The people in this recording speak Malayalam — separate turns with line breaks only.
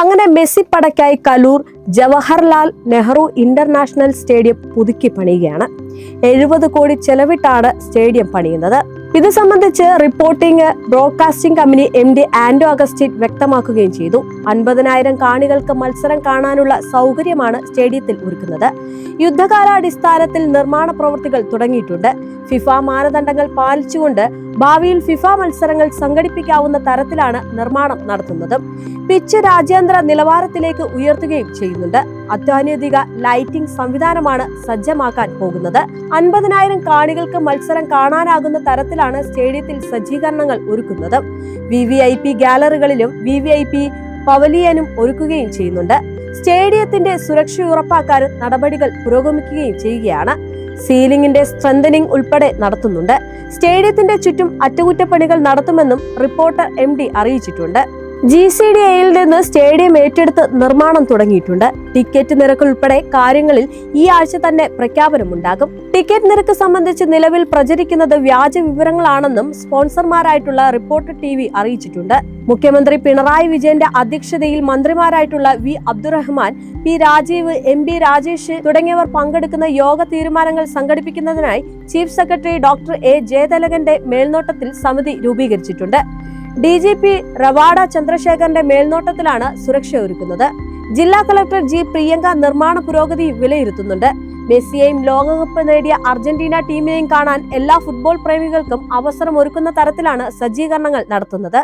അങ്ങനെ മെസ്സി പടയ്ക്കായി കലൂർ ജവഹർലാൽ നെഹ്റു ഇന്റർനാഷണൽ സ്റ്റേഡിയം പുതുക്കി പണിയുകയാണ്. എഴുപത് കോടി ചെലവിട്ടാണ് സ്റ്റേഡിയം പണിയുന്നത്. ഇത് സംബന്ധിച്ച് reporting broadcasting company M D Anto Augustine വ്യക്തമാക്കുകയും ചെയ്തു. അൻപതിനായിരം കാണികൾക്ക് മത്സരം കാണാനുള്ള സൗകര്യമാണ് സ്റ്റേഡിയത്തിൽ ഒരുക്കുന്നത്. യുദ്ധകാലാടിസ്ഥാനത്തിൽ നിർമ്മാണ പ്രവൃത്തികൾ തുടങ്ങിയിട്ടുണ്ട്. ഫിഫ മാനദണ്ഡങ്ങൾ പാലിച്ചുകൊണ്ട് ഭാവിയിൽ ഫിഫ മത്സരങ്ങൾ സംഘടിപ്പിക്കാവുന്ന തരത്തിലാണ് നിർമ്മാണം നടത്തുന്നത്. പിച്ച് രാജ്യാന്തര നിലവാരത്തിലേക്ക് ഉയർത്തുകയും ചെയ്യുന്നുണ്ട്. അത്യാധുനിക ലൈറ്റിംഗ് സംവിധാനമാണ് സജ്ജമാക്കാൻ പോകുന്നത്. അൻപതിനായിരം കാണികൾക്ക് മത്സരം കാണാനാകുന്ന തരത്തിലാണ് സ്റ്റേഡിയത്തിൽ സജ്ജീകരണങ്ങൾ ഒരുക്കുന്നത്. വി വി ഐ പി ഗാലറികളിലും വി വി ഐ പി പവലിയനും ഒരുക്കുകയും ചെയ്യുന്നുണ്ട്. സ്റ്റേഡിയത്തിന്റെ സുരക്ഷ ഉറപ്പാക്കാനും നടപടികൾ പുരോഗമിക്കുകയും ചെയ്യുകയാണ്. സീലിംഗിന്റെ സ്ട്രെങ്തനിങ് ഉൾപ്പെടെ നടത്തുന്നുണ്ട്. സ്റ്റേഡിയത്തിന്റെ ചുറ്റും അറ്റകുറ്റപ്പണികൾ നടത്തുമെന്നും റിപ്പോർട്ടർ എം അറിയിച്ചിട്ടുണ്ട്. ജി സി ഡി എയിൽ നിന്ന് സ്റ്റേഡിയം ഏറ്റെടുത്ത് നിർമ്മാണം തുടങ്ങിയിട്ടുണ്ട്. ടിക്കറ്റ് നിരക്ക് ഉൾപ്പെടെ കാര്യങ്ങളിൽ ഈ ആഴ്ച തന്നെ പ്രഖ്യാപനമുണ്ടാകും. ടിക്കറ്റ് നിരക്ക് സംബന്ധിച്ച് നിലവിൽ പ്രചരിക്കുന്നത് വ്യാജ വിവരങ്ങളാണെന്നും സ്പോൺസർമാരായിട്ടുള്ള റിപ്പോർട്ടർ ടി വി അറിയിച്ചിട്ടുണ്ട്. മുഖ്യമന്ത്രി പിണറായി വിജയന്റെ അധ്യക്ഷതയിൽ മന്ത്രിമാരായിട്ടുള്ള V Abdurahman P Rajeev M B Rajesh തുടങ്ങിയവർ പങ്കെടുക്കുന്ന യോഗ തീരുമാനങ്ങൾ സംഘടിപ്പിക്കുന്നതിനായി ചീഫ് സെക്രട്ടറി ഡോക്ടർ എ ജയതലകന്റെ മേൽനോട്ടത്തിൽ സമിതി രൂപീകരിച്ചിട്ടുണ്ട്. ഡി ജി പി റവാഡ ചന്ദ്രശേഖരന്റെ മേൽനോട്ടത്തിലാണ് സുരക്ഷ ഒരുക്കുന്നത്. ജില്ലാ കളക്ടർ ജി പ്രിയങ്ക നിർമ്മാണ പുരോഗതി വിലയിരുത്തുന്നുണ്ട്. മെസ്സിയെയും ലോകകപ്പ് നേടിയ അർജന്റീന ടീമിനെയും കാണാൻ എല്ലാ ഫുട്ബോൾ പ്രേമികൾക്കും അവസരം ഒരുക്കുന്ന തരത്തിലാണ് സജ്ജീകരണങ്ങൾ നടത്തുന്നത്.